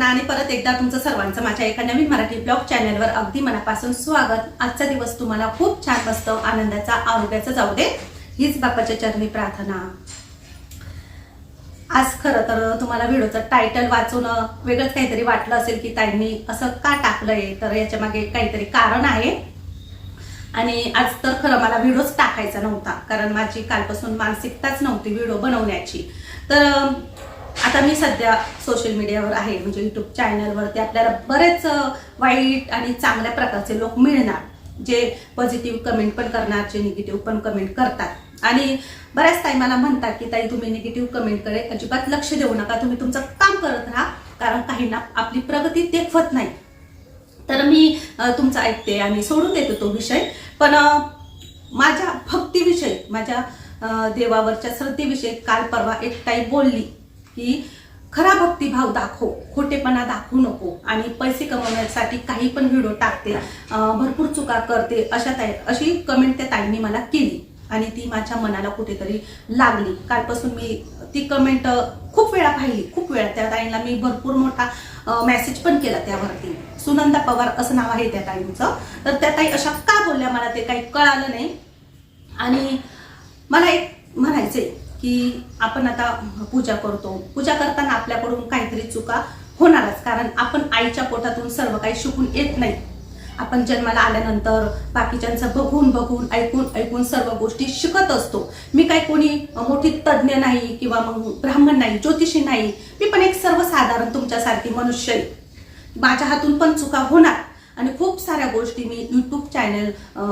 सगळ्यांना आणि परत एकदा तुमचं सर्वांचं माझ्या एका नवीन मराठी ब्लॉग चॅनलवर अगदी मनापासून स्वागत. आजचा दिवस तुम्हाला खूप छान मस्त आनंदाचा आरोग्याचा जाऊ दे. हीच बापाच्या चरणी प्रार्थना. आज खरं तर तुम्हाला व्हिडिओचं टायटल वाचून वेगळंच काहीतरी वाटलं असेल की ताईंनी असं का टाकलंय? तर याच्या मागे काहीतरी कारण आहे. आणि आज तर खरं मला व्हिडिओच टाकायचा नव्हता कारण माझी कालपासून मानसिकताच नव्हती व्हिडिओ बनवण्याची. तर आता मी सध्या सोशल मीडियावर आहे म्हणजे युट्यूब चॅनलवरती आपल्याला बरेच वाईट आणि चांगल्या प्रकारचे लोक मिळणार जे पॉझिटिव्ह कमेंट पण करणार जे निगेटिव्ह पण कमेंट करतात. आणि बऱ्याच ताई मला म्हणतात की ताई तुम्ही निगेटिव्ह कमेंटकडे अजिबात लक्ष देऊ नका तुम्ही तुमचं काम करत राहा कारण काहींना आपली प्रगती देखवत नाही. तर मी तुमचं ऐकते आणि सोडून देतो तो विषय. पण माझ्या भक्तीविषयी माझ्या देवावरच्या श्रद्धेविषयी काल परवा एक ताई बोलली की खरा भक्तिभाव दाखव खोटेपणा दाखवू नको आणि पैसे कमवण्यासाठी काही पण व्हिडिओ टाकते भरपूर चुका करते अशा ताई अशी कमेंट त्या ताईंनी मला केली आणि ती माझ्या मनाला कुठेतरी लागली. कालपासून मी ती कमेंट खूप वेळा पाहिली खूप वेळा. त्या ताईंना मी भरपूर मोठा मेसेज पण केला त्यावरती. सुनंदा पवार असं नाव आहे त्या ताईंचं. तर त्या ताई अशा का बोलल्या मला ते काही कळालं नाही. आणि मला एक म्हणायचंय की आपण आता पूजा करतो. पूजा करताना आपल्याकडून काहीतरी चुका होणारच. कारण आपण आईच्या पोटातून सर्व काही शिकून येत नाही. आपण जन्माला आल्यानंतर बाकीच्यांचं बघून बघून ऐकून ऐकून सर्व गोष्टी शिकत असतो. मी काही कोणी मोठी तज्ज्ञ नाही किंवा मग ब्राह्मण नाही ज्योतिषी नाही. मी पण एक सर्वसाधारण तुमच्यासारखी मनुष्य आहे. माझ्या हातून पण चुका होणार. आणि खूप साऱ्या गोष्टी मी यूट्यूब चॅनल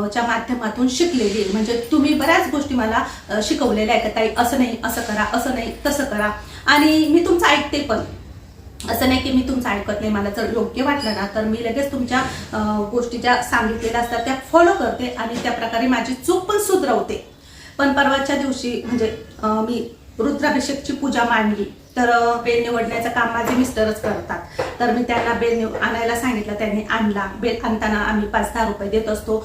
च्या माध्यमातून शिकलेली म्हणजे तुम्ही बऱ्याच गोष्टी मला शिकवलेल्या आहे का ताई असं नाही असं करा असं नाही तसं करा. आणि मी तुमचं ऐकते पण. असं नाही की मी तुमचं ऐकत नाही. मला जर योग्य वाटलं ना तर मी लगेच तुमच्या गोष्टी ज्या सांगितलेल्या असतात त्या फॉलो करते आणि त्या प्रकारे माझी चूक पण सुधरवते. पण परवाच्या दिवशी म्हणजे मी रुद्राभिषेकची पूजा मांडली. तर बेल निवडण्याचं काम माझे मिस्टरच करतात. तर मी त्यांना बेल निव आणायला सांगितलं त्यांनी आणला. बेल आणताना आम्ही पाच दहा रुपये देत असतो.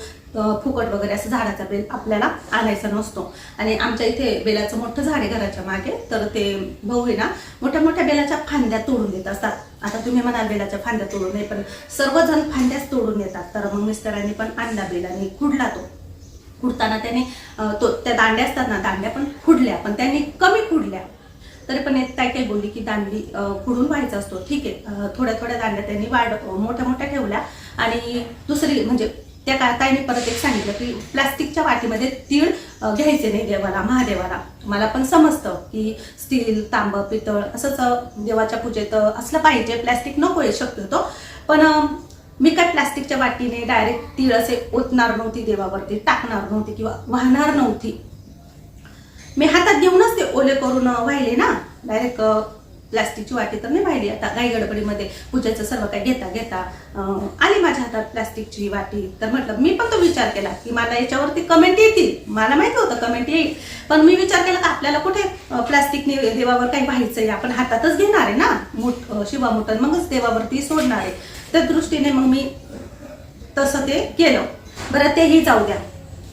फुकट वगैरे असं झाडाचा बेल आपल्याला आणायचा नसतो. आणि आमच्या इथे बेलाचं मोठं झाड आहे घराच्या मागे. तर ते भाऊ आहे ना मोठ्या मोठ्या बेलाच्या फांद्या तोडून देत असतात. आता तुम्ही म्हणाल बेलाच्या फांद्या तोडून नाही पण सर्वजण फांद्याच तोडून येतात तर मग मिस्टरांनी पण आणला बेल आणि खुडला तो. खुडताना त्याने तो त्या दांड्या असतात ना दांड्या पण खुडल्या पण त्यांनी कमी खुडल्या. तरी पण एक काय काय बोलली की दांडी खुडून व्हायचा असतो. ठीक आहे. थोड्या थोड्या दांड्या त्यांनी वाढ मोठ्या मोठ्या ठेवल्या. आणि दुसरी म्हणजे त्या का ताईने परत एक सांगितलं की प्लास्टिकच्या वाटीमध्ये तीळ घ्यायचे नाही देवाला महादेवाला. मला पण समजतं की स्टील तांब पितळ असंच देवाच्या पूजेत असलं पाहिजे. प्लास्टिक नको आहे शक्यतो. पण मी काय प्लास्टिकच्या वाटीने डायरेक्ट तीळ असे ओतणार नव्हती देवावरती टाकणार नव्हती किंवा वाहणार नव्हती. मी हातात घेऊनच ते ओले करून वाहिले ना. डायरेक्ट प्लास्टिकची वाटी तर नाही वाहिली. आता गाई गडबडीमध्ये पूजेचं सर्व काही घेता घेता आली माझ्या हातात प्लास्टिकची वाटी. तर म्हटलं मी पण तो विचार केला की मला याच्यावरती कमेंट येतील. मला माहिती होतं कमेंट येईल. पण मी विचार केला की आपल्याला कुठे प्लास्टिकने देवावर काही व्हायचं आहे आपण हातातच घेणार आहे ना. मोठ शिवा शिवामुठन मगच देवावरती सोडणार आहे. त्या दृष्टीने मग मी तसं ते केलं. बरं तेही जाऊ द्या.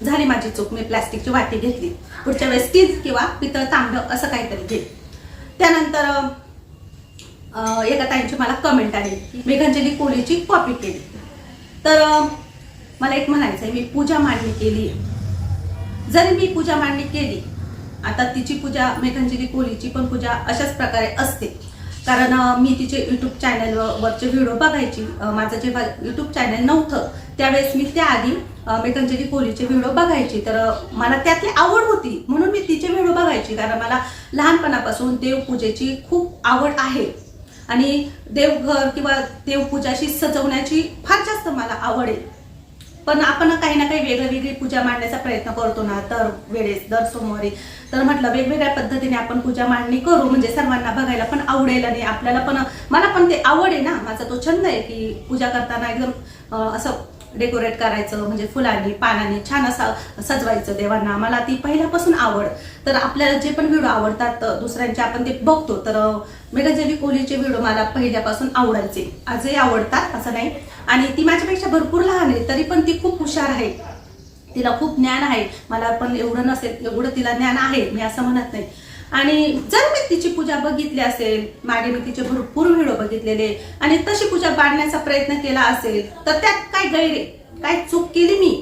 झाली माझी चूक मी प्लास्टिकची वाटी घेतली. पुढच्या वेळेस तीच किंवा पितळ तांबड असं काहीतरी घे त्यानंतर एका ताईंची मला कमेंट आली. की मेघांजली कोहलीची कॉपी केली. तर मला एक म्हणायचं आहे मी पूजा मांडणी केली जरी मी पूजा मांडणी केली आता तिची पूजा मेघांजली कोहलीची पण पूजा अशाच प्रकारे असते. कारण मी तिचे यूट्यूब चॅनलवरचे व्हिडिओ बघायची. माझं जेव्हा यूट्यूब चॅनल नव्हतं त्यावेळेस मी त्याआधी अं, मेघांजली कोहलीचे व्हिडिओ बघायची तर मला त्यातली आवड होती म्हणून मी तिचे व्हिडिओ बघायची कारण मला लहानपणापासून देवपूजेची खूप आवड आहे. आणि देवघर किंवा देवपूजाशी सजवण्याची फार जास्त मला आवड आहे. पण आपण काही ना काही वेगळी वेगळी पूजा मांडण्याचा प्रयत्न करतो ना दर वेळेस दर सोमवारी. तर म्हटलं वेगवेगळ्या पद्धतीने आपण पूजा मांडणी करू म्हणजे सर्वांना बघायला पण आवडेल आणि आपल्याला पण मला पण ते आवड आहे ना. माझा तो छंद आहे की पूजा करताना एकदम असं डेकोरेट करायचं म्हणजे फुलांनी पानांनी छान असं सजवायचं देवांना. मला ती पहिल्यापासून आवड. तर आपल्याला जे पण व्हिडिओ आवडतात दुसऱ्यांचे आपण ते बघतो. तर मेघाजली कोहलीचे व्हिडिओ मला पहिल्यापासून आवडायचे. आजही आवडतात असं नाही. आणि ती माझ्यापेक्षा भरपूर लहान आहे तरी पण ती खूप हुशार आहे. तिला खूप ज्ञान आहे. मला पण एवढं नसेल एवढं तिला ज्ञान आहे मी असं म्हणत नाही. आणि जर मी तिची पूजा बघितली असेल मागे मी तिचे भरपूर व्हिडिओ बघितलेले आणि तशी पूजा पाडण्याचा प्रयत्न केला असेल तर त्यात काय गैर काय चूक केली मी?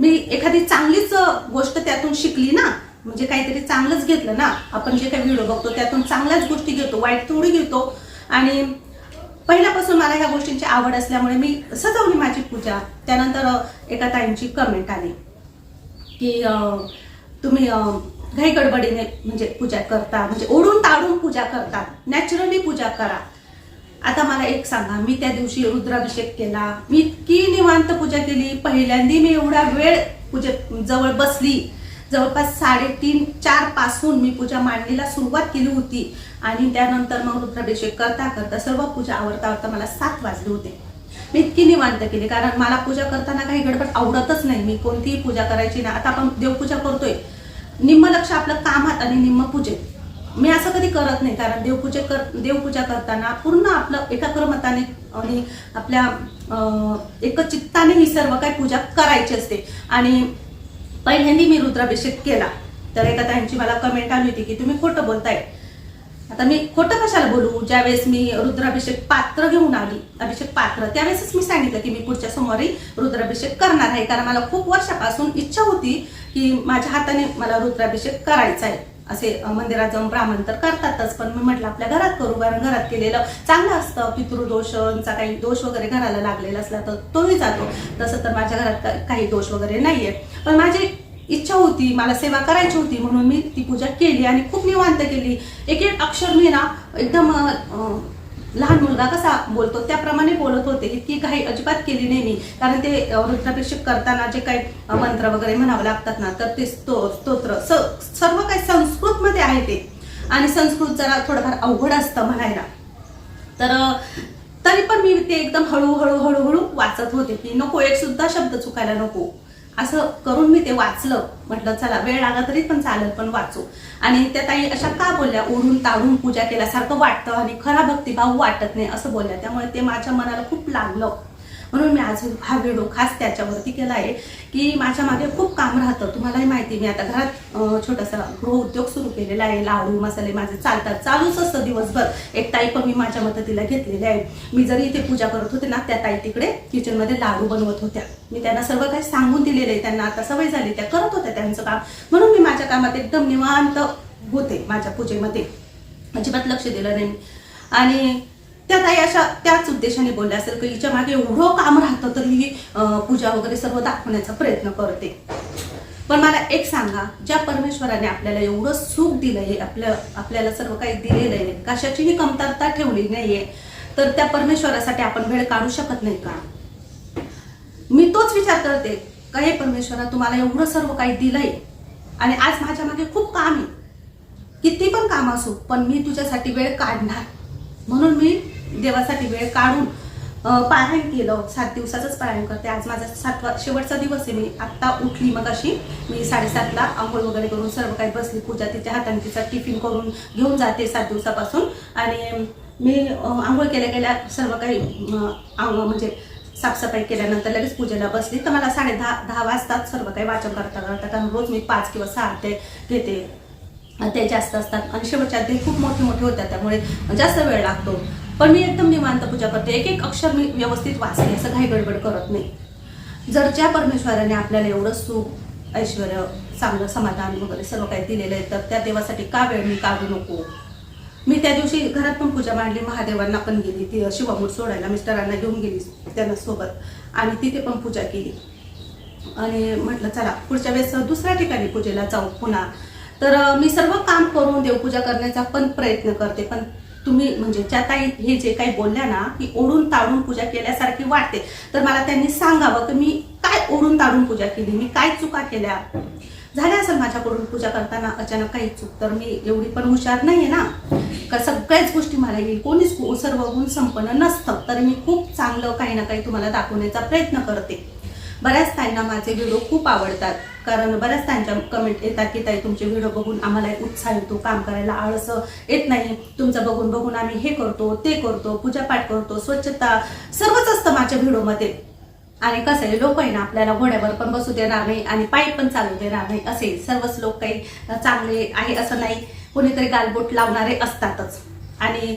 मी एखादी चांगलीच गोष्ट त्यातून शिकली ना म्हणजे काहीतरी चांगलंच घेतलं ना आपण जे काही व्हिडिओ बघतो त्यातून चांगल्याच गोष्टी घेतो वाईट थोडी घेतो. आणि पहिल्यापासून मला ह्या गोष्टींची आवड असल्यामुळे मी सजवली माझी पूजा. त्यानंतर एका ताईंची कमेंट आली की तुम्ही घाई गडबडीने म्हणजे पूजा करता म्हणजे ओढून ताडून पूजा करता. नॅचरली पूजा करा. आता मला एक सांगा मी त्या दिवशी रुद्राभिषेक केला मी इतकी निवांत पूजा केली. पहिल्यांदी मी एवढा वेळ पूजे जवळ बसली. जवळपास साडेतीन चारपासून मी पूजा मांडणीला सुरुवात केली होती. आणि त्यानंतर मग रुद्राभिषेक करता करता सर्व पूजा आवडता आवडता मला सात वाजले होते. मी इतकी निवांत केली कारण मला पूजा करताना काही गडबड आवडतच नाही. मी कोणतीही पूजा करायची ना आता आपण देवपूजा करतोय. निम्म लक्ष आपलं कामात आणि निम्म पूजेत. मी असं कधी करत नाही कारण देवपूजे कर देवपूजा करताना पूर्ण आपलं एकाक्रमताने आणि आपल्या एकचित्ताने चित्ताने ही सर्व काही पूजा करायची असते. आणि पहिल्यांदी मी रुद्राभिषेक केला. तर एका त्यांची मला कमेंट आली होती की तुम्ही खोटं बोलताय. आता मी खोटं कशाला बोलू? ज्यावेळेस मी रुद्राभिषेक पात्र घेऊन आली अभिषेक पात्र त्यावेळेसच मी सांगितलं की मी पुढच्या सोमवारी रुद्राभिषेक करणार आहे. कारण मला खूप वर्षापासून इच्छा होती की माझ्या हाताने मला रुद्राभिषेक करायचा आहे. असे मंदिरात जाऊन ब्राह्मण तर करतातच पण मी म्हटलं आपल्या घरात करू कारण घरात केलेलं चांगलं असतं. पितृदोषांचा काही दोष वगैरे घराला लागलेला असला तर तोही जातो. तसं तर माझ्या घरात काही दोष वगैरे नाहीये. पण माझी इच्छा होती मला सेवा करायची होती म्हणून मी ती पूजा केली आणि खूप निवांत केली. एक एक अक्षर मी ना एकदम लहान मुलगा कसा बोलतो त्याप्रमाणे बोलत होते. इतकी काही अजिबात केली नाही मी. कारण ते रुद्राभिषेक करताना जे काही मंत्र वगैरे म्हणावं लागतात ना तर ते स्तो स्तोत्र स- सर्व काही संस्कृतमध्ये आहे ते. आणि संस्कृत जरा थोडंफार अवघड असतं म्हणायला. तर तरी पण मी ते एकदम हळूहळू हळूहळू वाचत होते की नको एक सुद्धा शब्द चुकायला नको. असं करून मी ते वाचलं. म्हटलं चला वेळ लागला तरी पण चालेल पण वाचू. आणि त्या ताई अशा का बोलल्या? ओढून ताडून पूजा केल्यासारखं वाटतं आणि खरा भक्तिभाव वाटत नाही असं बोलल्या. त्यामुळे ते माझ्या मनाला खूप लागलं. म्हणून मी आज हा व्हिडिओ खास त्याच्यावरती केला आहे की माझ्या मागे खूप काम राहतं. तुम्हालाही माहिती मी आता घरात छोटासा गृह उद्योग सुरू केलेला आहे. लाडू मसाले माझे चालतात. चालूच असतं दिवसभर. एक ताई पण मी माझ्या मदतीला घेतलेली आहे. मी जरी इथे पूजा करत होते ना त्या ताई तिकडे किचनमध्ये लाडू बनवत होत्या. मी त्यांना सर्व काही सांगून दिलेलं आहे. त्यांना आता सवय झाली त्या करत होत्या त्यांचं काम. म्हणून मी माझ्या कामात एकदम निवांत होते माझ्या पूजेमध्ये. अजिबात लक्ष दिलं नाही आणि त्या ताई अशा त्याच उद्देशाने बोलल्या असेल की हिच्या मागे एवढं काम राहतं तर ही पूजा वगैरे सर्व दाखवण्याचा प्रयत्न करते. पण मला एक सांगा ज्या परमेश्वराने आपल्याला एवढं सुख दिलंय आपल्या आपल्याला सर्व काही दिलेलं आहे कशाचीही कमतरता ठेवली नाहीये तर त्या परमेश्वरासाठी आपण वेळ काढू शकत नाही का? मी तोच विचार करते का हे परमेश्वरा तुम्हाला एवढं सर्व काही दिलंय आणि आज माझ्या मागे खूप काम आहे. किती पण काम असो पण मी तुझ्यासाठी वेळ काढणार. म्हणून मी देवासाठी वेळ काढून पारायण केलं. सात दिवसाचंच पारायण करते. आज माझा सातवा शेवटचा दिवस आहे. मी आत्ता उठली मग अशी मी साडेसातला आंघोळ वगैरे करून सर्व काही बसली. पूजा तिच्या हाताने तिचा टिफिन करून घेऊन जाते सात दिवसापासून. आणि मी आंघोळ केल्या गेल्या सर्व काही आंघोळ म्हणजे साफसफाई केल्यानंतर लगेच पूजेला बसली. तर मला साडे दहा दहा वाजतात. सर्व काही वाचन करता करता कारण रोज मी पाच किंवा सहा ते घेते. ते जास्त असतात. आणि शेवटच्या दिन खूप मोठे मोठे होतात त्यामुळे जास्त वेळ लागतो. पण मी एकदम निवांत पूजा करते. एक एक अक्षर मी व्यवस्थित वाचते असं काही गडबड करत नाही. जर ज्या परमेश्वराने आपल्याला एवढं सुख ऐश्वर चांगलं समाधान वगैरे सर्व काही दिलेलं आहे तर त्या देवासाठी का वेळ मी काढू नको? मी त्या दिवशी घरात पण पूजा मांडली महादेवांना पण गेली ती शिवामूठ सोडायला मिस्टरांना घेऊन गेली त्यांना सोबत. आणि तिथे पण पूजा केली. आणि म्हटलं चला पुढच्या वेळेस दुसऱ्या ठिकाणी पूजेला जाऊ पुन्हा. तर मी सर्व काम करून देवपूजा करण्याचा पण प्रयत्न करते. पण तुम्ही म्हणजे ज्या ताई हे जे काही बोलल्या ना की ओढून ताडून पूजा केल्यासारखी वाटते. तर मला त्यांनी सांगावं की मी काय ओढून ताडून पूजा केली मी काय चुका केल्या? झाल्या असेल माझ्याकडून पूजा करताना अचानक काही चूक तर मी एवढी पण हुशार नाहीये ना. का सगळ्याच गोष्टी मला येईल. कोणीच सर्व गुण संपन्न नसतं. तर मी खूप चांगलं काही ना काही तुम्हाला दाखवण्याचा प्रयत्न करते. बऱ्याच ताईंना माझे व्हिडिओ खूप आवडतात. कारण बऱ्याच त्यांच्या कमेंट येतात की ताई तुमचे व्हिडिओ बघून आम्हाला उत्साह येतो काम करायला आळस येत नाही. तुमचं बघून बघून आम्ही हे करतो ते करतो पूजापाठ करतो स्वच्छता सर्वच असतं माझ्या व्हिडिओमध्ये आणि कसं आहे लोक आहे ना आपल्याला घोड्यावर पण बसू देणार नाही आणि पायी पण चालू देणार नाही. असे सर्वच लोक काही चांगले आहे असं नाही. कोणीतरी गालबोट लावणारे असतातच. आणि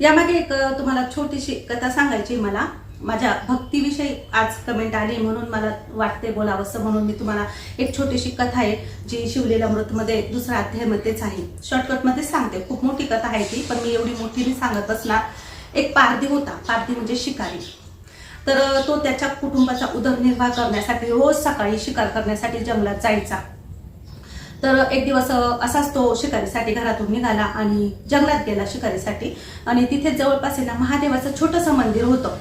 यामागे एक तुम्हाला छोटीशी कथा सांगायची मला. माझ्या भक्तीविषयी आज कमेंट आली म्हणून मला वाटते बोलावंसं म्हणून मी तुम्हाला एक छोटीशी कथा आहे जी शिवलेला मृतमध्ये दुसऱ्या अध्यायमध्येच आहे. शॉर्टकटमध्येच सांगते. खूप मोठी कथा आहे ती पण मी एवढी मोठी मी सांगत असणार एक पारधी होता. पारधी म्हणजे शिकारी. तर तो त्याच्या कुटुंबाचा उदरनिर्वाह करण्यासाठी रोज सकाळी शिकार करण्यासाठी जंगलात जायचा. तर एक दिवस असाच तो शिकारीसाठी घरातून निघाला आणि जंगलात गेला शिकारीसाठी. आणि तिथे जवळपास महादेवाचं छोटंसं मंदिर होतं.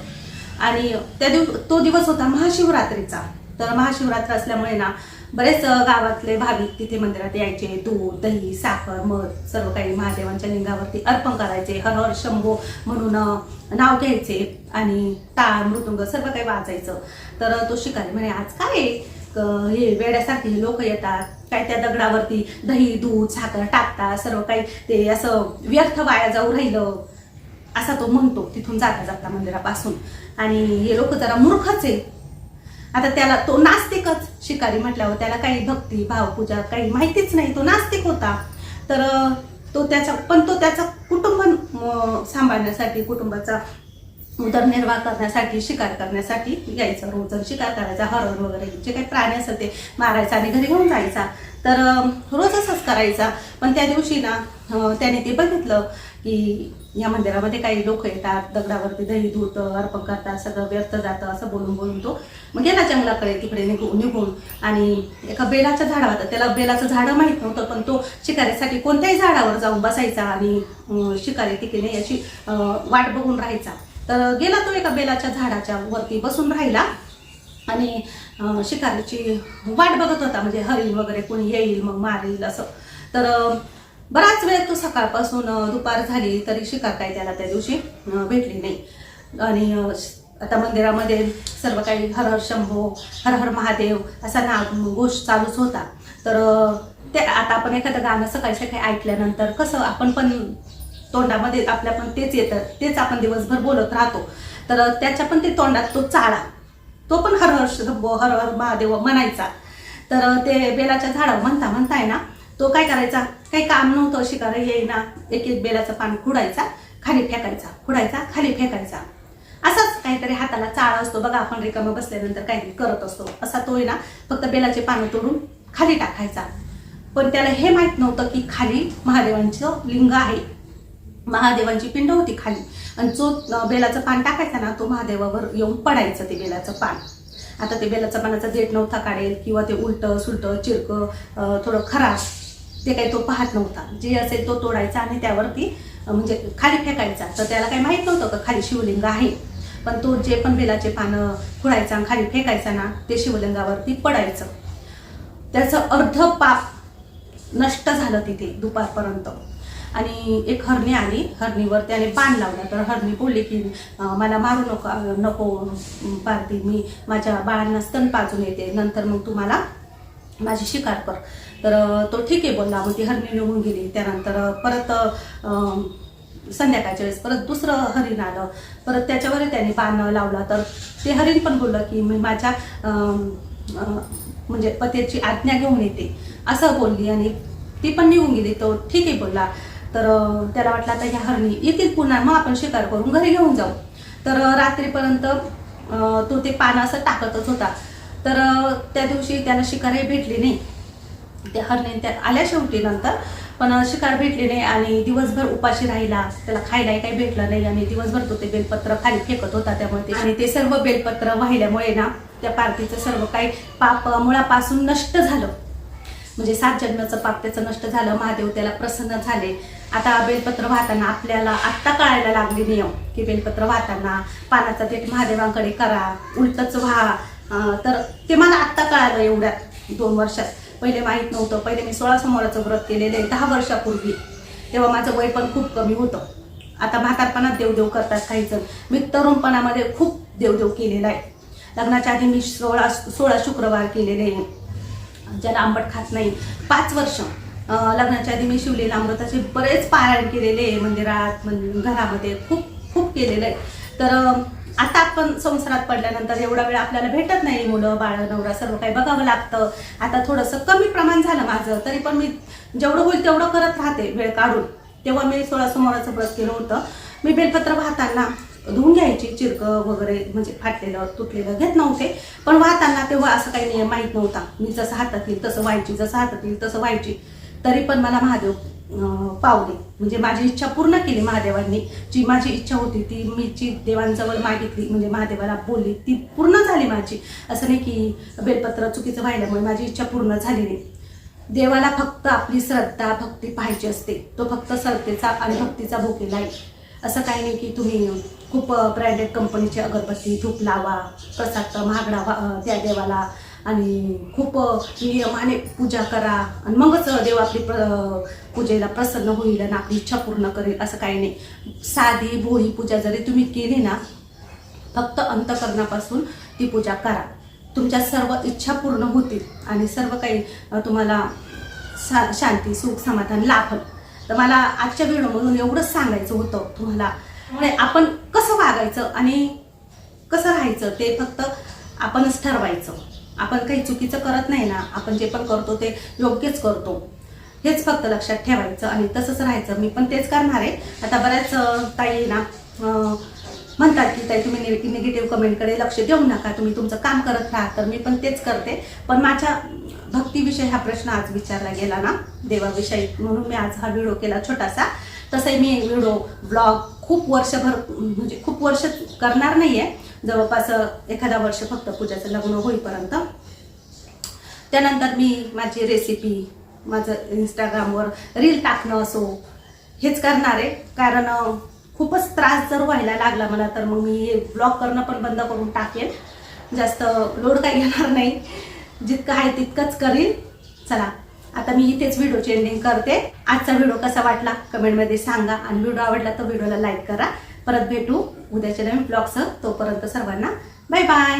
आणि त्या दिवस तो दिवस होता महाशिवरात्रीचा. तर महाशिवरात्र असल्यामुळे ना बरेच गावातले भाविक तिथे मंदिरात यायचे. दूध दही साखर मध सर्व काही महादेवांच्या लिंगावरती अर्पण करायचे. हर हर शंभो म्हणून नाव घ्यायचे. आणि टाळ मृदुंग सर्व काही वाजायचं. तर तो शिकारी म्हणे आज काय हे वेड्यासारखे लोक येतात. काय त्या दगडावरती दही दूध साखर टाकतात. सर्व काही ते असं व्यर्थ वाया जाऊ राहिलं. असा तो म्हणतो तिथून जाता जाता मंदिरापासून. आणि हे लोक जरा मूर्खच आहे आता त्याला तो नास्तिकच शिकारी म्हटल्यावर त्याला काही भक्ती भावपूजा काही माहितीच नाही. तो नास्तिक होता. तर तो त्याचा पण तो त्याचा कुटुंब सांभाळण्यासाठी कुटुंबाचा उदरनिर्वाह करण्यासाठी शिकार करण्यासाठी यायचं रोज. शिकार करायचा हरण वगैरे जे काही प्राणी असेल ते मारायचा आणि घरी घेऊन जायचा. तर रोज असंच करायचा. पण त्या दिवशी ना त्याने ते बघितलं की या मंदिरामध्ये काही लोक येतात दगडावरती दही दूध अर्पण करतात सगळं व्यर्थ जातं असं बोलून बोलून तो मग गेला जंगलाकडे तिकडे निघून निघून. आणि एका बेलाच्या झाडावर त्याला बेलाचं झाडं माहीत नव्हतं पण तो शिकारीसाठी कोणत्याही झाडावर जाऊन बसायचा आणि शिकारी तिकडे याची वाट बघून राहायचा. तर गेला तो एका बेलाच्या झाडाच्या वरती बसून राहिला. आणि शिकारीची वाट बघत होता म्हणजे हरील वगैरे कोणी येईल मग मारेल असं. तर बराच वेळ तो सकाळपासून दुपार झाली तरी शिकार काय त्याला त्या दिवशी भेटली नाही. आणि आता मंदिरामध्ये सर्व काही हर हर शंभो हर हर महादेव असा नाग गोष्ट चालूच होता. तर ते आता आपण एखादं गाणं सकाळी सकाळी ऐकल्यानंतर कसं आपण पण तोंडामध्ये आपल्या पण तेच येतं तेच आपण दिवसभर बोलत राहतो. तर त्याच्या पण ते तोंडात तो चाळा. तो पण हर हर हर हर महादेव म्हणायचा. तर ते बेलाच्या झाडावर म्हणता म्हणताय ना तो काय करायचा? काही काम नव्हतं शिकार येईना एक एक बेलाचं पान खुडायचा खाली फेकायचा खुडायचा खाली फेकायचा. असाच काहीतरी हाताला चाळ असतो बघा आपण रिकामा बसल्यानंतर काहीतरी करत असतो. असा तो आहे ना फक्त बेलाचे पानं तोडून खाली टाकायचा. पण त्याला हे माहीत नव्हतं की खाली महादेवांचं लिंग आहे. महादेवांची पिंड होती खाली. आणि जो बेलाचं पान टाकायचा ना तो महादेवावर येऊन पडायचं ते बेलाचं पान. आता ते बेलाचं पानाचा जेट नव्हता काढेल किंवा ते उलट सुलट चिरक थोडं खराब ते काही तो पाहत नव्हता. जे असेल तो तोडायचा आणि त्यावरती म्हणजे खाली फेकायचा. तर त्याला काही माहीत नव्हतं का खाली शिवलिंग आहे. पण तो जे पण बेलाचे पानं खुडायचा आणि खाली फेकायचा ना ते शिवलिंगावरती पडायचं. त्याचं अर्ध पाप नष्ट झालं तिथे दुपारपर्यंत. आणि एक हरणी आली. हरणीवर त्याने पान लावला. तर हरणी बोलली की मला मारू नको नको पार्टी मी माझ्या बाळांना स्तन पाजून येते. नंतर मग तुम्हाला माझी शिकार कर. तर तो ठीक आहे बोलला. मग ती हरणी निघून गेली. त्यानंतर परत संध्याकाळच्या वेळेस परत दुसरं हरिण आलं. परत त्याच्यावर त्याने पान लावला. तर ते हरिण पण बोललं की मी माझ्या म्हणजे पतीची आज्ञा घेऊन येते. असं बोलली आणि ती पण निघून गेली. तो ठीक आहे बोलला. तर त्याला वाटलं आता ह्या हरणी येतील पुन्हा मग आपण शिकार करून घरी घेऊन जाऊ. तर रात्रीपर्यंत तो ते पानं असं टाकतच होता. तर त्या दिवशी त्याला शिकारही भेटली नाही. त्या हरणे त्या आल्या शेवटी नंतर पण शिकार भेटली नाही आणि दिवसभर उपाशी राहिला. त्याला खायलाही काही भेटलं नाही आणि दिवसभर तो ते बेलपत्र खाली फेकत होता. त्यामुळे ते आणि ते सर्व बेलपत्र वाहिल्यामुळे ना त्या पार्टीचं सर्व काही पाप मुळापासून नष्ट झालं. म्हणजे सात जन्माचं पाप त्याचं नष्ट झालं. महादेव त्याला प्रसन्न झाले. आता बेलपत्र वाहताना आपल्याला आत्ता कळायला लागले नियम की बेलपत्र वाहताना पानाचा थेट महादेवांकडे करा उलटच व्हा. तर ते मला आत्ता कळालं एवढ्यात दोन वर्षात. पहिले माहीत नव्हतं. पहिले मी सोळा समोराचं व्रत केलेलं आहे दहा वर्षापूर्वी. तेव्हा माझं वय पण खूप कमी होतं. आता म्हातारपणात देवदेव करतात काही जण मी तरुणपणामध्ये खूप देवदेव केलेला आहे. लग्नाच्या आधी मी सोळा सोळा शुक्रवार केलेले आहे. ज्याला आंबट खात नाही. पाच वर्ष. लग्नाच्या आधी मी शिवलेला अमृताचे बरेच पारायण केलेले आहे मंदिरात घरामध्ये खूप खूप केलेलं आहे. तर आता आपण संसारात पडल्यानंतर एवढा वेळ आपल्याला भेटत नाही मुलं बाळ नवरा सर्व काही बघावं लागतं. आता थोडंसं कमी प्रमाण झालं माझं तरी पण मी जेवढं होईल तेवढं करत राहते वेळ काढून. तेव्हा मी सोळा सोमवाराचं व्रत केलं होतं. मी बेलपत्र वाहताना धुवून घ्यायची चिरकं वगैरे म्हणजे फाटलेलं तुटलेलं घेत नव्हते. पण वाहताना तेव्हा असं काही नियम माहीत नव्हता. मी जसं हातात येईल तसं व्हायची जसं हातात येईल तसं व्हायची. तरी पण मला महादेव पावले. म्हणजे माझी इच्छा पूर्ण केली महादेवांनी. जी माझी इच्छा होती ती मी जी देवांजवळ मागितली म्हणजे महादेवाला बोलली ती पूर्ण झाली माझी. असं नाही की बेलपत्र चुकीचं व्हायल्यामुळे माझी इच्छा पूर्ण झाली नाही. देवाला फक्त आपली श्रद्धा भक्ती पाहिजे असते. तो फक्त श्रद्धेचा आणि भक्तीचा भोकेला आहे असं काही नाही की तुम्ही खूप ब्रँडेड कंपनीची अगरबत्ती धूप लावा प्रसाद महागडा वा- त्या द्या देवाला आणि खूप नियमाने पूजा करा. आणि मगच देव आपली प्र पूजेला प्रसन्न होईल आणि आपली इच्छा पूर्ण करेल असं काही नाही. साधी भोळी पूजा जरी तुम्ही केली ना फक्त अंतकरणापासून ती पूजा करा. तुमच्या सर्व इच्छा पूर्ण होतील आणि सर्व काही तुम्हाला सा शांती सुख समाधान लाभल. तर मला आजच्या व्हिडिओमधून एवढंच सांगायचं होतं तुम्हाला. म्हणजे आपण कसं वागायचं आणि कसं राहायचं ते फक्त आपणच ठरवायचं. आपण काही चुकीचं करत नाही ना आपण जे पण करतो ते योग्यच करतो. हेच फक्त लक्षात ठेवायचं आणि तसंच राहायचं. मी पण तेच करणार आहे. आता बऱ्याच ताई ना म्हणतात की ताई तुम्ही निगेटिव्ह कमेंटकडे लक्ष देऊ नका. तुम्ही तुमचं काम करत राहा. तर मी पण तेच करते. पण माझ्या भक्तीविषयी हा प्रश्न आज विचारला गेला ना देवाविषयी. म्हणून मी आज हा व्हिडिओ केला छोटासा. तसंही मी व्हिडिओ ब्लॉग खूप वर्षभर म्हणजे खूप वर्ष करणार नाही आहे जवळपास एखादा वर्ष फक्त पूजाचं लग्न होईपर्यंत. त्यानंतर मी माझी रेसिपी माझं इंस्टाग्रामवर रील टाकणं असो हेच करणार आहे. कारण खूपच त्रास जर व्हायला लागला मला तर मग मी हे ब्लॉग करणं पण बंद करून टाकेन. जास्त लोड काही येणार नाही. जितकं आहे तितकंच करीन. चला आता मी इथेच व्हिडिओची एंडिंग करते. आजचा व्हिडिओ कसा वाटला? कमेंटमध्ये सांगा. आणि व्हिडिओ आवडला तर व्हिडिओला लाईक करा. परत भेटू. उद्याच्या नवीन ब्लॉगसह तोपर्यंत सर्वांना बाय बाय